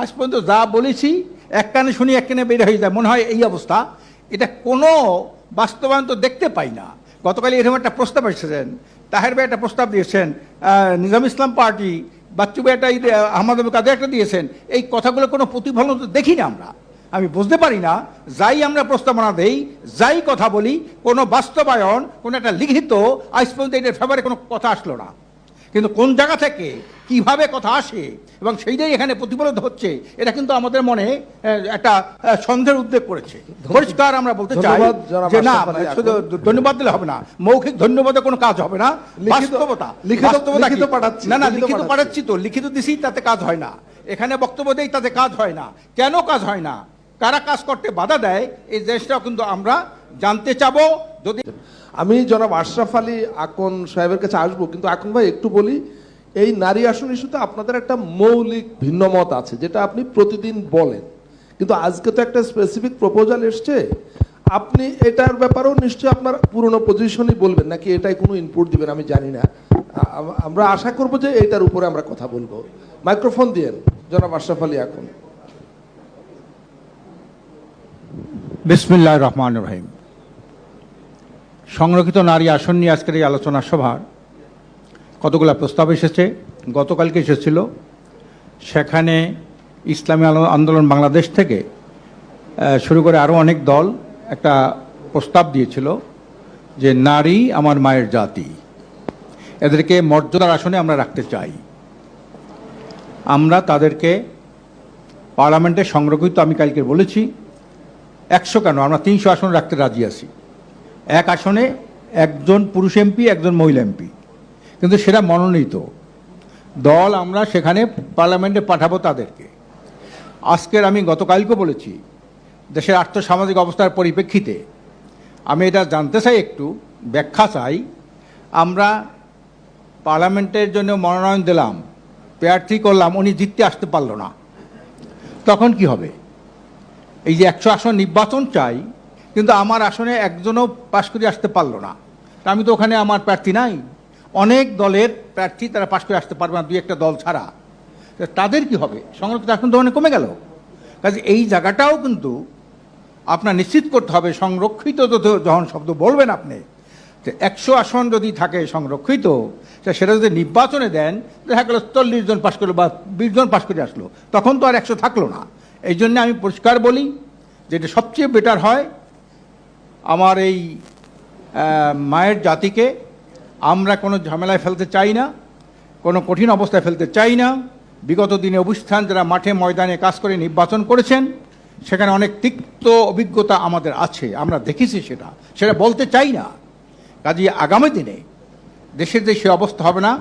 আজ পর্যন্ত যা বলেছি এক কানে শুনি এক কানে বের হয়ে যায়। মনে হয় এই অবস্থা। এটা কোনো বাস্তবায়ন তো দেখতে পাই না। গতকাল এরকম একটা প্রস্তাব এসেছেন। তাহের ভাই একটা প্রস্তাব দিয়েছেন নিজাম ইসলাম পার্টি, বাচ্চু ভাই একটা আহমদ কাদের একটা দিয়েছেন। এই কথাগুলো কোনো প্রতিফলন তো দেখি না আমরা। আমি বুঝতে পারি না, যাই আমরা প্রস্তাবনা দেই, যাই কথা বলি, কোনো বাস্তবায়ন, কোনো একটা লিখিত, আজ পর্যন্ত এটার ফেভারে কোনো কথা আসলো না। কিন্তু কোন জায়গা থেকে কীভাবে কথা আসে এবং সেইটাই এখানে প্রতিফলিত হচ্ছে এটা কিন্তু আমাদের মনে একটা সন্দেহের উদ্বেগ করেছে। পরিষ্কার আমরা বলতে চাই যে না ধন্যবাদ। দিলে হবে না মৌখিক ধন্যবাদে কোনো কাজ হবে না লিখিত- বাস্তবতা। লিখিত- পাঠাচ্ছি, না না লিখিত পাঠাচ্ছি। তো লিখিত দিছি তাতে কাজ হয় না। এখানে বক্তব্য দেই তাতে কাজ হয় না। কেন কাজ হয় না? কারা কাজ করতে বাধা দেয়? এই দেশটাও কিন্তু আমরা জানতে চাবো। যদি আমি জনাব আশরাফ আলী আকন সাহেবের কাছে আসব, কিন্তু আকন ভাই, একটু বলি, এই নারী আসন ইস্যুতে আপনাদের একটা মৌলিক ভিন্নমত আছে, যেটা আপনি প্রতিদিন বলেন। কিন্তু আজকে তো একটা স্পেসিফিক প্রপোজাল এসছে। আপনি এটার ব্যাপারেও নিশ্চয়ই আপনার পুরনো পজিশনই বলবেন, নাকি এটাই কোনো ইনপুট দিবেন, আমি জানি না। আমরা আশা করব যে এইটার উপরে আমরা কথা বলব। মাইক্রোফোন দিয়েন, জনাব আশরাফ আলী আকন। বিসমিল্লাহ রহমান রহিম। সংরক্ষিত নারী আসন নিয়ে আজকের এই আলোচনা সভার কতগুলো প্রস্তাব এসেছে, গতকালকে এসেছিল। সেখানে ইসলামী আন্দোলন বাংলাদেশ থেকে শুরু করে আরও অনেক দল একটা প্রস্তাব দিয়েছিল যে নারী আমার মায়ের জাতি। এদেরকে মর্যাদার আসনে আমরা রাখতে চাই। আমরা তাদেরকে পার্লামেন্টে সংরক্ষিত, আমি কালকে বলেছি, একশো কেন? আমরা তিনশো আসন রাখতে রাজি আছি। এক আসনে একজন পুরুষ এমপি, একজন মহিলা এমপি। কিন্তু সেটা মনোনীত। দল আমরা সেখানে পার্লামেন্টে পাঠাবো তাদেরকে। আজকের আমি গতকালকে বলেছি, দেশের আর্থসামাজিক অবস্থার পরিপ্রেক্ষিতে আমি এটা জানতে চাই একটু, ব্যাখ্যা চাই। আমরা পার্লামেন্টের জন্য মনোনয়ন দিলাম, প্রার্থী করলাম, উনি জিততে আসতে পারল না। তখন কি হবে? এই যে একশো আসন নির্বাচন চাই কিন্তু আমার আসনে একজনও পাশ করে আসতে পারল না। আমি তো ওখানে আমার প্রার্থী নাই। অনেক দলের প্রার্থী তারা পাশ করে আসতে পারবে না, দুই একটা দল ছাড়া। তাদের কি হবে? সংরক্ষিত আসন তো অনেক কমে গেল। কাজে এই জায়গাটাও কিন্তু আপনার নিশ্চিত করতে হবে, সংরক্ষিত যখন শব্দ বলবেন আপনি, যে একশো আসন যদি থাকে সংরক্ষিত সেটা যদি নির্বাচনে দেন দেখা গেলো চল্লিশ জন পাশ করল বা বিশ জন পাশ করে আসলো, তখন তো আর একশো থাকল না। এই জন্য আমি পরিষ্কার বলি যে এটা সবচেয়ে বেটার হয় আমার এই মায়ের জাতিকে আমরা কোনো ঝামেলায় ফেলতে চাই না, কোনো কঠিন অবস্থায় ফেলতে চাই না। বিগত দিনে অবস্থান যারা মাঠে ময়দানে কাজ করে নির্বাচন করেছেন, সেখানে অনেক তিক্ত অভিজ্ঞতা আমাদের আছে, আমরা দেখেছি সেটা সেটা বলতে চাই না। কাজে আগামী দিনে দেশের যে সে অবস্থা হবে না,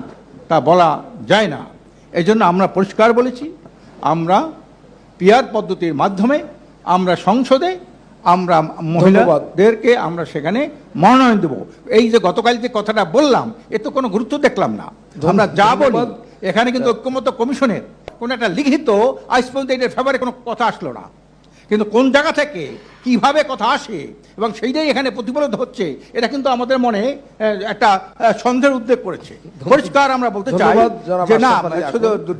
তা বলা যায় না। এই জন্য আমরা পরিষ্কার বলেছি, আমরা পিয়ার পদ্ধতির মাধ্যমে আমরা সংসদে আমরা মহিলাদেরকে আমরা সেখানে মনোনয়ন দেবো। এই যে গতকাল যে কথাটা বললাম এ তো কোনো গুরুত্ব দেখলাম না। আমরা যা বলি এখানে কিন্তু ঐক্যমত কমিশনের কোনো একটা লিখিত আজ পর্যন্ত এটার ফেভারে কোনো কথা আসলো না। কিন্তু কোন জায়গা থেকে কীভাবে কথা আসে এবং সেইটাই এখানে প্রতিফলিত হচ্ছে এটা কিন্তু আমাদের মনে একটা সন্দেহের উদ্বেগ করেছে। পরিষ্কার আমরা বলতে চাই যে না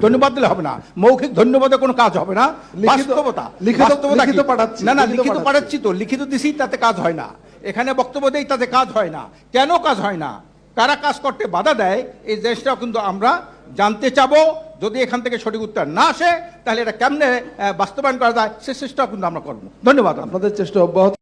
ধন্যবাদ দিলে হবে না মৌখিক ধন্যবাদে কোনো কাজ হবে না লিখিত- বাস্তবতা। লিখিত- পাঠাচ্ছি, না না লিখিত। পাঠাচ্ছি। তো লিখিত দিছি তাতে কাজ হয় না। এখানে বক্তব্য দেই তাতে কাজ হয় না। কেন কাজ হয় না? কারা কাজ করতে বাধা দেয়? এই দেশটাও কিন্তু আমরা জানতে চাবো, যদি এখান থেকে সঠিক উত্তর না আসে, তাহলে এটা কেমনে বাস্তবায়ন করা যায়, সে চেষ্টাও কিন্তু আমরা করব ধন্যবাদ। আপনাদের, চেষ্টা অব্যাহত